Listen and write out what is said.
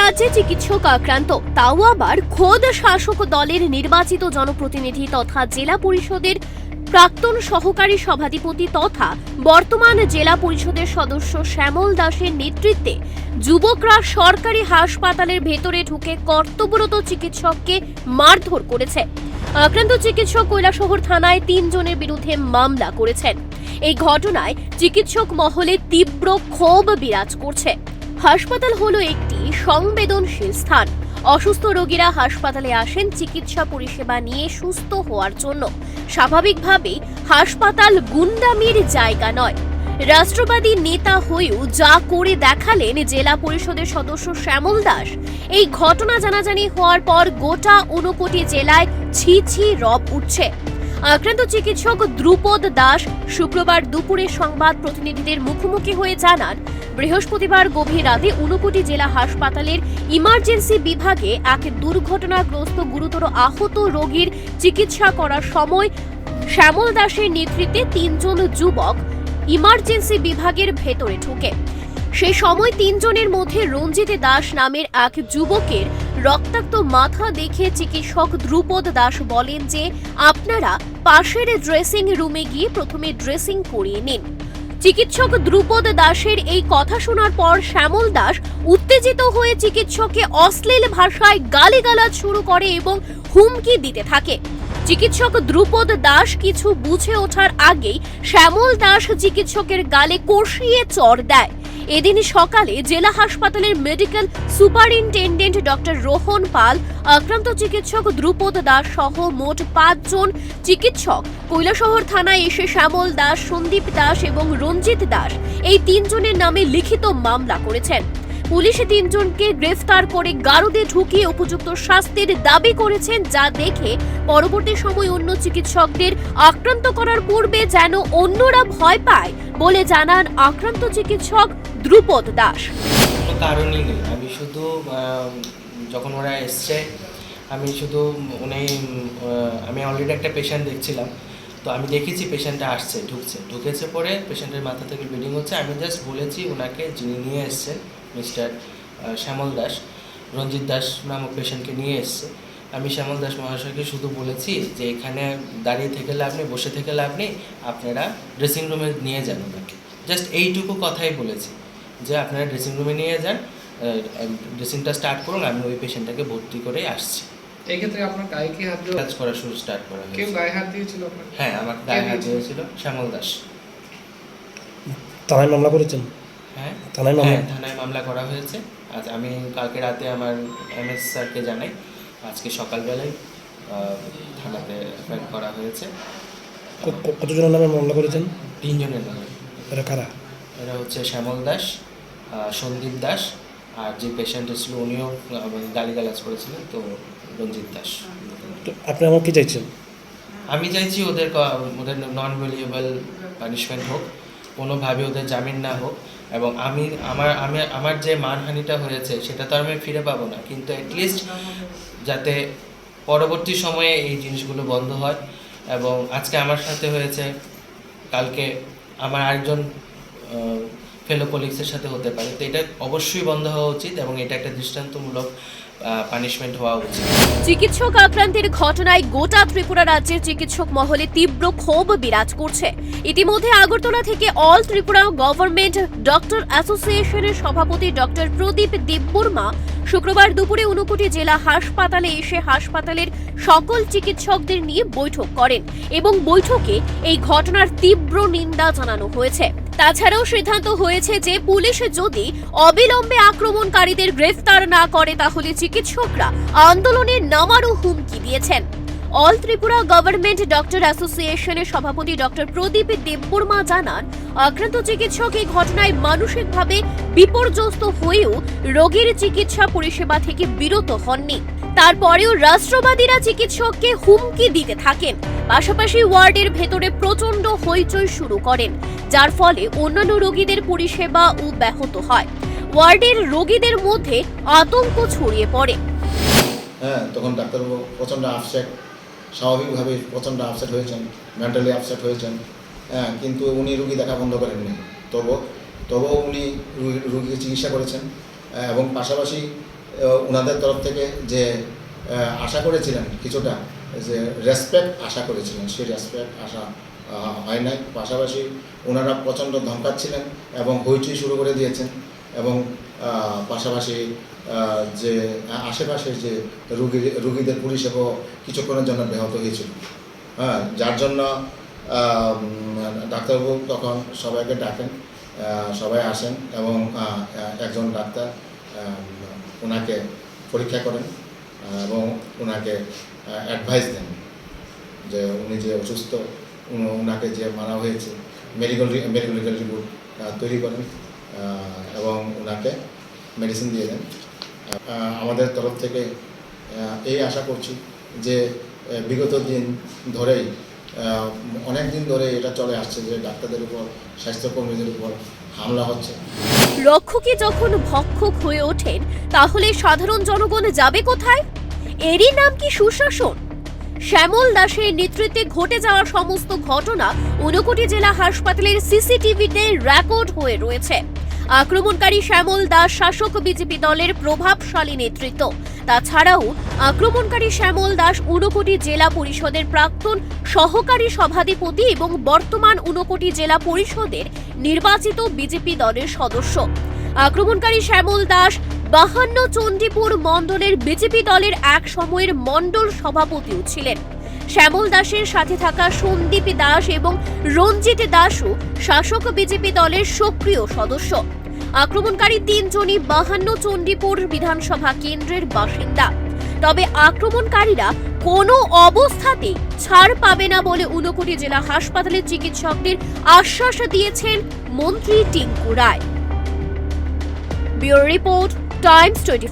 রাজ্যে চিকিৎসক আক্রান্ত, তাও আবার খোদ শাসক দলের নির্বাচিত জনপ্রতিনিধি তথা জেলা পরিষদের প্রাক্তন সহকারী সভাধিপতি তথা বর্তমান জেলা পরিষদের সদস্য শ্যামল দাসের নেতৃত্বে যুবকরা সরকারি হাসপাতালের ভেতরে ঢুকে কর্তব্যরত চিকিৎসককে মারধর করেছে। আক্রান্ত চিকিৎসক কৈলাসহর থানায় তিনজনের বিরুদ্ধে মামলা করেছেন। এই ঘটনায় চিকিৎসক মহলে তীব্র ক্ষোভ বিরাজ করছে। হাসপাতাল হলো একটি সংবেদনশীল স্থান। অসুস্থ রোগীরা হাসপাতালে আসেন চিকিৎসা পরিষেবা নিয়ে সুস্থ হওয়ার জন্য। স্বাভাবিকভাবেই হাসপাতাল গুন্ডামির জায়গা নয়। রাষ্ট্রবাদী নেতা হয়েও যা করে দেখালেন জেলা পরিষদের সদস্য শ্যামল দাস, এই ঘটনা জানাজানি হওয়ার পর গোটা ঊনকোটি জেলায় ছি ছি রব উঠছে। আক্রান্ত চিকিৎসক দ্রুপদ দাস শুক্রবার দুপুরে সংবাদ প্রতিনিধিদের মুখোমুখি হয়ে জানান, বৃহস্পতিবার গভীর রাতে ঊনকোটি জেলা হাসপাতালের ইমার্জেন্সি বিভাগে এক দুর্ঘটনাগ্রস্ত গুরুতর আহত রোগীর চিকিৎসা করার সময় শ্যামল দাসের নেতৃত্বে তিনজন যুবক ইমার্জেন্সি বিভাগের ভেতরে ঢুকে। সেই সময় তিনজনের মধ্যে রঞ্জিত দাস নামের এক যুবকের রক্তাক্ত মাথা দেখে চিকিৎসক ধ্রুপদ দাস বলেন যে আপনারা পাশের ড্রেসিং রুমে গিয়ে প্রথমে ড্রেসিং করিয়ে নিন। চিকিৎসক ধ্রুপদ দাসের এই কথা শোনার পর শ্যামল দাস উত্তেজিত হয়ে চিকিৎসককে অশ্লীল ভাষায় গালিগালাজ শুরু করে এবং হুমকি দিতে থাকে। চিকিৎসক ধ্রুপদ দাস কিছু বুঝে ওঠার আগেই শ্যামল দাস চিকিৎসকের গালে কষিয়ে চড় দেয়। এদিন সকালে জেলা হাসপাতালের medical superintendent doctor Rohan Pal, আক্রান্ত চিকিৎসক ধ্রুপদ দাস সহ মোট পাঁচজন চিকিৎসক কৈলাসহর থানায় এসে শ্যামল দাস, সন্দীপ দাস এবং রঞ্জিত দাস এই তিনজনের নামে লিখিত মামলা করেছেন। পুলিশ তিনজনকে গ্রেফতার করে গারদে ঢুকিয়ে উপযুক্ত শাস্তির দাবি করেছেন যা দেখে পরবর্তী সময় অন্য চিকিৎসকদের আক্রান্ত করার পূর্বে যেন অন্যরা ভয় পায় বলে জানান আক্রান্ত চিকিৎসক দ্রুপদ দাস। কোনো কারণই নেই। আমি শুধু যখন ওরা এসছে, আমি শুধু উনি আমি অলরেডি একটা পেশেন্ট দেখছিলাম। তো আমি দেখেছি পেশেন্টটা আসছে, ঢুকছে। ঢুকেছে পরে পেশেন্টের মাথা থেকে ব্লিডিং হচ্ছে। আমি জাস্ট বলেছি ওনাকে যিনি নিয়ে এসছেন, মিস্টার শ্যামল দাস, রঞ্জিত দাস নামক পেশেন্টকে নিয়ে এসছে। আমি শ্যামল দাস মহাশয়কে শুধু বলেছি যে এখানে দাঁড়িয়ে থেকে লাভ নেই, বসে থেকে লাভ নেই, আপনারা ড্রেসিং রুমে নিয়ে যান ওনাকে। জাস্ট এইটুকু কথাই বলেছি। যে আপনারা ড্রেসিং রুমে নিয়ে যান ড্রেসিংটা স্টার্ট করুন আমি ওই পেশেন্টটাকে ভর্তি করে আসছি। এই ক্ষেত্রে আপনার গায়ে কি হাত দেওয়া কাজ করা শুরু স্টার্ট করা কেউ গায়ে হাত দিয়েছিল আপনার? হ্যাঁ আমার গায়ে হাত দিয়েছিল? শ্যামল দাস। থানায় মামলা করেছেন? হ্যাঁ? থানায় মামলা? হ্যাঁ থানায় মামলা করা হয়েছে। আজ আমি কালকে রাতে আমার এম এস স্যারকে জানাই। আজকে সকালবেলায় থানাতে অ্যাফায়ার করা হয়েছে। কতজনের নামে মামলা করেছেন? তিনজনের নামে। এরা কারা? এরা হচ্ছে শ্যামল দাস সন্দীপ দাস আর যে পেশেন্ট ছিল উনিও গালিগালাজ করেছিলেন তো রঞ্জিত দাস। তো আপনি আমার কি চাইছেন? আমি চাইছি ওদের ওদের নন ভ্যালুয়েবল পানিশমেন্ট হোক কোনোভাবে ওদের জামিন না হোক এবং আমি আমার আমি আমার যে মানহানিটা হয়েছে সেটা তো আমি ফিরে পাবো না। কিন্তু অ্যাটলিস্ট যাতে পরবর্তী সময়ে এই জিনিসগুলো বন্ধ হয় এবং আজকে আমার সাথে হয়েছে কালকে আমার আরেকজন ফেলো কলিগসের সাথে হতে পারে। তো এটা অবশ্যই বন্ধ হওয়া উচিত এবং এটা একটা দৃষ্টান্তমূলক পানিশমেন্ট হওয়া উচিত। চিকিৎসক আক্রান্তের ঘটনায় গোটা ত্রিপুরা রাজ্যের চিকিৎসক মহলে তীব্র ক্ষোভ বিরাজ করছে। ইতিমধ্যে আগরতলা থেকে অল ত্রিপুরা গভর্নমেন্ট ডক্টর অ্যাসোসিয়েশনের সভাপতি ডক্টর প্রদীপ দেববর্মা শুক্রবার দুপুরে ঊনকোটি জেলা হাসপাতালে এসে হাসপাতালের সকল চিকিৎসকদের নিয়ে বৈঠক করেন এবং বৈঠকে এই ঘটনার তীব্র নিন্দা জানানো হয়েছে। তাছাড়াও সিদ্ধান্ত হয়েছে যে পুলিশ যদি অবিলম্বে আক্রমণকারীদের গ্রেফতার না করে, তাহলে চিকিৎসকরা আন্দোলনে নামারও হুমকি দিয়েছেন। অল ত্রিপুরা গভর্নমেন্ট ডক্টর অ্যাসোসিয়েশনের সভাপতি ডক্টর প্রদীপ দেববর্মা জানান, আক্রান্ত চিকিৎসক এই ঘটনায় মানসিকভাবে বিপর্যস্ত হয়েও রোগীর চিকিৎসা পরিষেবা থেকে বিরত হননি। তারপরেও রাষ্ট্রবাদীরা চিকিৎসককে হুমকি দিতে থাকেন। পাশাপাশি ওয়ার্ডের ভেতরে প্রচণ্ড হইচই শুরু করেন, যার ফলে অন্যান্য রোগীদের পরিষেবাও ব্যাহত হয়। ওয়ার্ডের রোগীদের মধ্যে আতঙ্ক ছড়িয়ে পড়ে। হ্যাঁ তখন ডাক্তারবাবু প্রচণ্ড আপসেট স্বাভাবিকভাবে প্রচণ্ড আপসেট হয়েছেন মেন্টালি আপসেট হয়েছেন। হ্যাঁ কিন্তু উনি রুগী দেখা বন্ধ করেননি। তবু তবুও উনি রুগী- রুগীকে চিকিৎসা করেছেন। এবং পাশাপাশি ওনাদের তরফ থেকে যে আশা করেছিলেন কিছুটা, যে রেসপেক্ট আশা করেছিলেন, সেই রেসপেক্ট আশা হয় নাই। পাশাপাশি ওনারা প্রচণ্ড ধমকাচ্ছিলেন এবং হইচই শুরু করে দিয়েছেন এবং পাশাপাশি যে আশেপাশের যে রুগী, রুগীদের পরিষেবা কিছুক্ষণের জন্য ব্যাহত হয়েছিল। হ্যাঁ যার জন্য ডাক্তারবাবু তখন সবাইকে ডাকেন সবাই আসেন এবং একজন ডাক্তার ওনাকে পরীক্ষা করেন এবং ওনাকে অ্যাডভাইস দেন যে উনি যে অসুস্থ ওনাকে যে মারা হয়েছে মেডিকেল মেডিকেল রিপোর্ট তৈরি করেন এবং ওনাকে মেডিসিন দিয়ে দেন। আমাদের তরফ থেকে এই আশা করছি যে বিগত দিন ধরেই অনেক দিন ধরে এটা চলে আসছে যে ডাক্তারদের উপর, স্বাস্থ্যকর্মীদের উপর হামলা হচ্ছে। রক্ষকই যখন ভক্ষক হয়ে ওঠেন, তাহলে সাধারণ জনগণ যাবে কোথায়? এরই নাম কি সুশাসন? শ্যামল দাসের নেতৃত্বে ঘটে যাওয়া সমস্ত ঘটনা ঊনকোটি জেলা হাসপাতালের সিসিটিভিতে রেকর্ড হয়ে রয়েছে। আক্রমণকারী শ্যামল দাস শাসক বিজেপি দলের প্রভাবশালী নেতৃত্ব। তাছাড়াও আক্রমণকারী শ্যামল দাস ঊনকোটি জেলা পরিষদের প্রাক্তন সহকারী সভাধিপতি এবং বর্তমান ঊনকোটি জেলা পরিষদের নির্বাচিত বিজেপি দলের সদস্য। আক্রমণকারী শ্যামল দাস বাহান্ন চণ্ডীপুর মণ্ডলের বিজেপি দলের এক সময়ের মণ্ডল সভাপতিও ছিলেন। শ্যামল দাসের সাথে থাকা সন্দীপ দাস এবং রঞ্জিত দাসও শাসক বিজেপি দলের সক্রিয় সদস্য। আক্রমণকারী তিনজনই বাহান্ন চণ্ডীপুর বিধানসভা কেন্দ্রের বাসিন্দা। তবে আক্রমণকারীরা কোনো অবস্থাতেই ছাড় পাবে না বলে ঊনকোটি জেলা হাসপাতালের চিকিৎসকদের আশ্বাস দিয়েছেন মন্ত্রী Tinku Roy. Bureau report, Times twenty